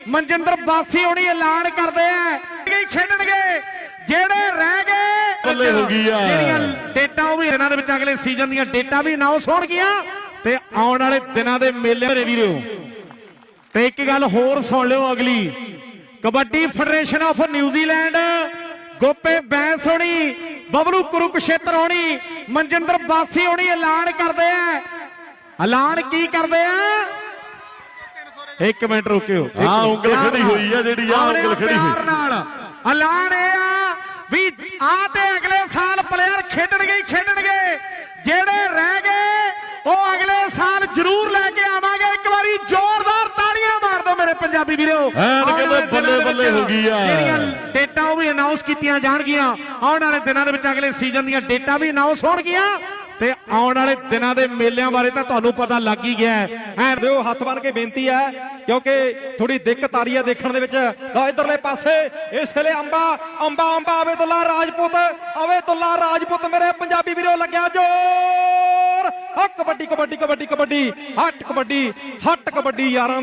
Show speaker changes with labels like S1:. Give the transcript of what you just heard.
S1: ਮਨਜਿੰਦਰ ਬਾਸੀ ਹੋਣੀ ਐਲਾਨ ਕਰਦੇ ਆ। ਕਿ ਖੇਡਣਗੇ। ਜਿਹੜੇ ਰਹਿ ਗਏ
S2: ਬੱਲੇ ਹੋ ਗਈ ਆ।
S1: ਜਿਹੜੀਆਂ ਡੇਟਾਂ ਉਹ ਵੀ ਇਹਨਾਂ ਦੇ ਵਿੱਚ ਅਗਲੇ ਸੀਜ਼ਨ ਦੀਆਂ ਡੇਟਾਂ ਵੀ ਅਨਾਉਂਸ ਹੋਣਗੀਆਂ। ਤੇ ਆਉਣ ਵਾਲੇ ਦਿਨਾਂ ਦੇ ਮੇਲੇ ਦੇ ਵੀਰੋ ਤੇ ਇੱਕ ਗੱਲ ਹੋਰ ਸੁਣ ਲਿਓ ਅਗਲੀ। Kabaddi federation of New Zealand Gopi Bains ਹੋਣੀ ਬਬਲੂ ਕੁਰੂਕਸ਼ੇਤਰ ਹੋਣੀ ਮਨਜਿੰਦਰ ਬਾਸੀ ਹੋਣੀ ਐਲਾਨ ਕਰਦੇ ਆ। ਐਲਾਨ ਕੀ ਕਰਦੇ ਆ? ਇੱਕ ਮਿੰਟ ਰੁਕਿਓ। ਮਿੰਟ।
S2: ਉਂਗਲ ਖੜੀ ਹੋਈ ਆ ਜਿਹੜੀ
S1: ਆਉਣੇ
S2: ਉਂਗਲ ਖੜੀ ਹੋਈ।
S1: ਨਾਲ। ਐਲਾਨ ਇਹ ਆ ਵੀ ਆ ਤੇ ਅਗਲੇ ਸਾਲ ਪਲੇਅਰ ਖੇਡਣਗੇ ਹੀ ਖੇਡਣਗੇ। ਜਿਹੜੇ ਰਹਿ ਗਏ ਉਹ ਅਗਲੇ ਸਾਲ ਜ਼ਰੂਰ ਲੈ ਕੇ ਆਵਾਂਗੇ। ਇੱਕ ਵਾਰੀ ਜ਼ੋਰਦਾਰ ਤਾੜੀਆਂ ਮਾਰ ਦਿਓ ਮੇਰੇ ਪੰਜਾਬੀ ਵੀਰੋ।
S2: ਐਨ ਕਹਿੰਦੇ ਬੱਲੇ
S1: ਵਿੱਚ
S2: ਹੋ ਗਈ ਆ।
S1: ਜਿਹੜੀਆਂ ਡੇਟਾਂ ਉਹ ਵੀ ਅਨਾਉਂਸ ਕੀਤੀਆਂ ਜਾਣਗੀਆਂ। ਆਉਣ ਵਾਲੇ ਦਿਨਾਂ ਦੇ ਵਿੱਚ ਅਗਲੇ ਸੀਜ਼ਨ ਦੀਆਂ ਡੇਟਾਂ ਵੀ ਅਨਾਉਂਸ ਹੋਣਗੀਆਂ। ਤੇ ਆਉਣ ਵਾਲੇ ਦਿਨਾਂ ਦੇ ਮੇਲਿਆਂ ਬਾਰੇ ਤਾਂ ਤੁਹਾਨੂੰ ਪਤਾ ਲੱਗ ਹੀ ਗਿਆ ਹੈ।
S3: ਦਿਓ, ਹੱਥ ਬਣ ਕੇ ਬੇਨਤੀ ਹੈ, ਕਿਉਂਕਿ ਥੋੜੀ ਦਿੱਕਤ ਆ ਰਹੀ ਹੈ ਦੇਖਣ ਦੇ ਵਿੱਚ। ਲਓ, ਇਧਰਲੇ ਪਾਸੇ, ਇਸ ਵੇਲੇ ਅੰਬਾ ਅੰਬਾ ਅੰਬਾ ਅਵੇਦੁੱਲਾ ਰਾਜਪੂਤ ਅਵੇਦੁੱਲਾ ਰਾਜਪੂਤ, ਮੇਰੇ ਪੰਜਾਬੀ ਵੀਰੋ, ਲੱਗਿਆ ਜੋਰ। ਹਾ ਕਬੱਡੀ ਕਬੱਡੀ ਕਬੱਡੀ ਕਬੱਡੀ, ਹੱਟ ਕਬੱਡੀ ਹੱਟ ਕਬੱਡੀ, ਯਾਰਾਂ